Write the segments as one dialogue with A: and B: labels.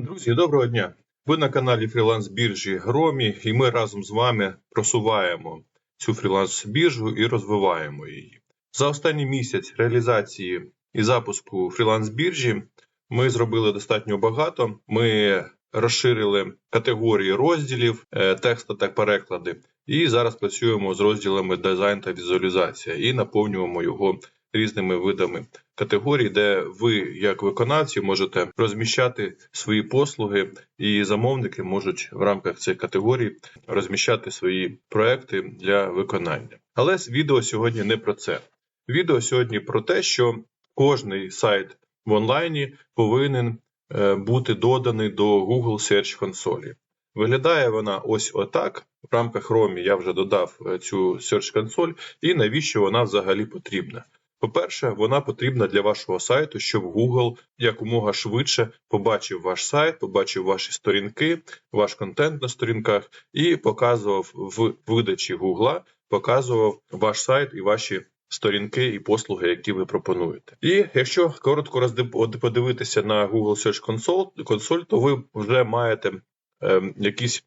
A: Друзі, доброго дня! Ви на каналі фріланс біржі Громі, і ми разом з вами просуваємо цю фріланс біржу і розвиваємо її. За останній місяць реалізації і запуску фріланс біржі ми зробили достатньо багато. Ми розширили категорії розділів, е, текста та переклади, і зараз працюємо з розділами дизайн та візуалізація і наповнюємо його різними видами категорій, де ви, як виконавці, можете розміщати свої послуги, і замовники можуть в рамках цих категорій розміщати свої проекти для виконання. Але відео сьогодні не про це. Відео сьогодні про те, що кожний сайт в онлайні повинен е, бути доданий до Google Search консолі. Виглядає вона ось отак. В рамках Chrome я вже додав е, цю Search консоль, і навіщо вона взагалі потрібна? По-перше, вона потрібна для вашого сайту, щоб Google якомога швидше побачив ваш сайт, побачив ваші сторінки, ваш контент на сторінках і показував в видачі Google, показував ваш сайт і ваші сторінки і послуги, які ви пропонуєте. І якщо коротко подивитися на Google Search Console, консоль, то ви вже маєте е, якісь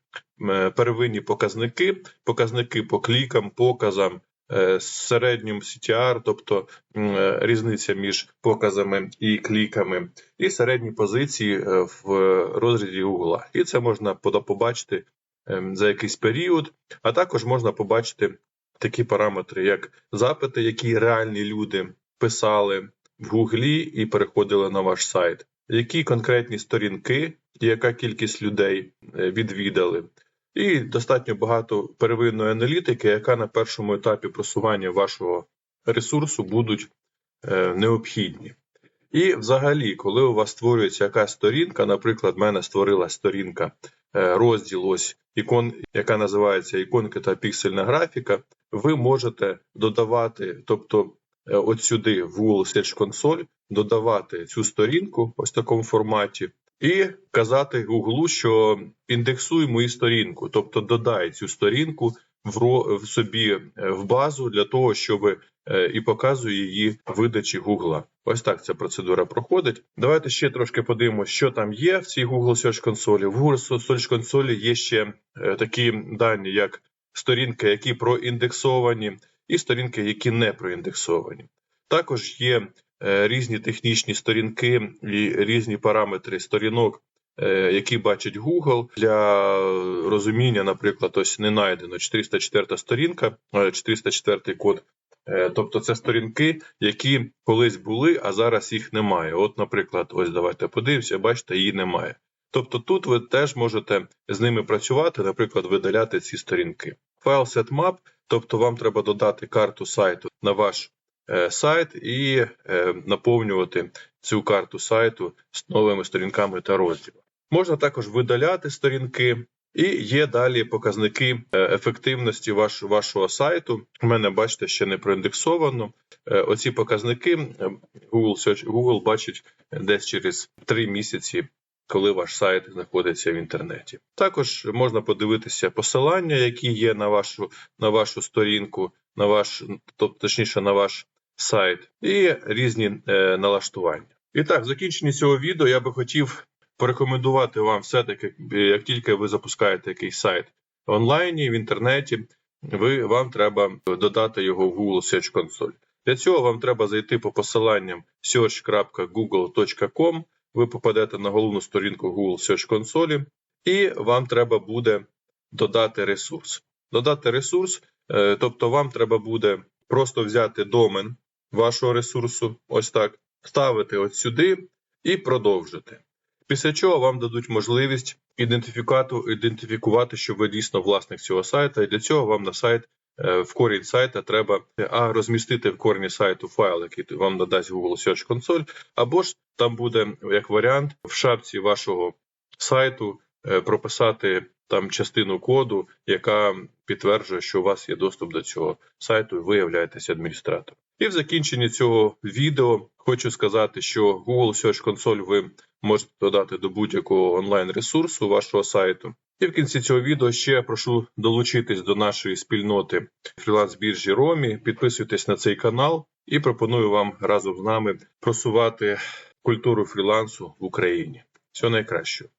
A: первинні показники, показники по клікам, показам. Е, середнім CTR, тобто е, різниця між показами і кліками, і середні позиції е, в розряді Google. І це можна побачити ем, за якийсь період, а також можна побачити такі параметри, як запити, які реальні люди писали в Гуглі і переходили на ваш сайт, які конкретні сторінки, яка кількість людей відвідали. І достатньо багато первинної аналітики, яка на першому етапі просування вашого ресурсу будуть е, необхідні. І взагалі, коли у вас створюється якась сторінка, наприклад, в мене створила сторінка е, розділ, ось ікон, яка називається іконки та піксельна графіка, ви можете додавати, тобто е, от сюди в Google Search Console, додавати цю сторінку ось в такому форматі, і казати Гуглу, що індексуй мою сторінку, тобто додай цю сторінку в, собі е, в базу для того, щоб е, і показує її видачі Гугла. Ось так ця процедура проходить. Давайте ще трошки подивимося, що там є в цій Google Search консолі. В Google Search консолі є ще е, такі дані, як сторінки, які проіндексовані, і сторінки, які не проіндексовані. Також є різні технічні сторінки і різні параметри сторінок, е, які бачить Google для розуміння, наприклад, ось не знайдено 404 сторінка, 404 е, код. Тобто це сторінки, які колись були, а зараз їх немає. От, наприклад, ось давайте подивимося, бачите, її немає. Тобто тут ви теж можете з ними працювати, наприклад, видаляти ці сторінки. Файл setmap, тобто вам треба додати карту сайту на ваш Е, сайт і е, наповнювати цю карту сайту з новими сторінками та розділами. Можна також видаляти сторінки. І є далі показники е, ефективності ваш, вашого сайту. У мене, бачите, ще не проіндексовано. Оці показники Google Search, Google бачить десь через 3 місяці, коли ваш сайт знаходиться в інтернеті. Також можна подивитися посилання, які є на вашу на вашу сторінку, на ваш, тобто точніше на ваш сайт і різні е, налаштування. І так, в закінченні цього відео я би хотів порекомендувати вам все-таки, як тільки ви запускаєте якийсь сайт онлайні, в інтернеті, ви, вам треба додати його в Google Search Console. Для цього вам треба зайти по посиланням search.google.com, ви попадете на головну сторінку Google Search Console, і вам треба буде додати ресурс. Додати ресурс, е, тобто вам треба буде просто взяти домен вашого ресурсу, ось так, ставити от сюди і продовжити. Після чого вам дадуть можливість ідентифікувати, що ви дійсно власник цього сайту, і для цього вам на сайт е, в корінь сайта треба а розмістити в корні сайту файл, який вам надасть Google Search Console, або ж там буде як варіант в шапці вашого сайту е, прописати там частину коду, яка підтверджує, що у вас є доступ до цього сайту, і ви являєтеся адміністратором. І в закінченні цього відео хочу сказати, що Google Search Console ви можете додати до будь-якого онлайн-ресурсу вашого сайту. І в кінці цього відео ще прошу долучитись до нашої спільноти фріланс-біржі Ромі. Підписуйтесь на цей канал і пропоную вам разом з нами просувати культуру фрілансу в Україні. Всього найкращого.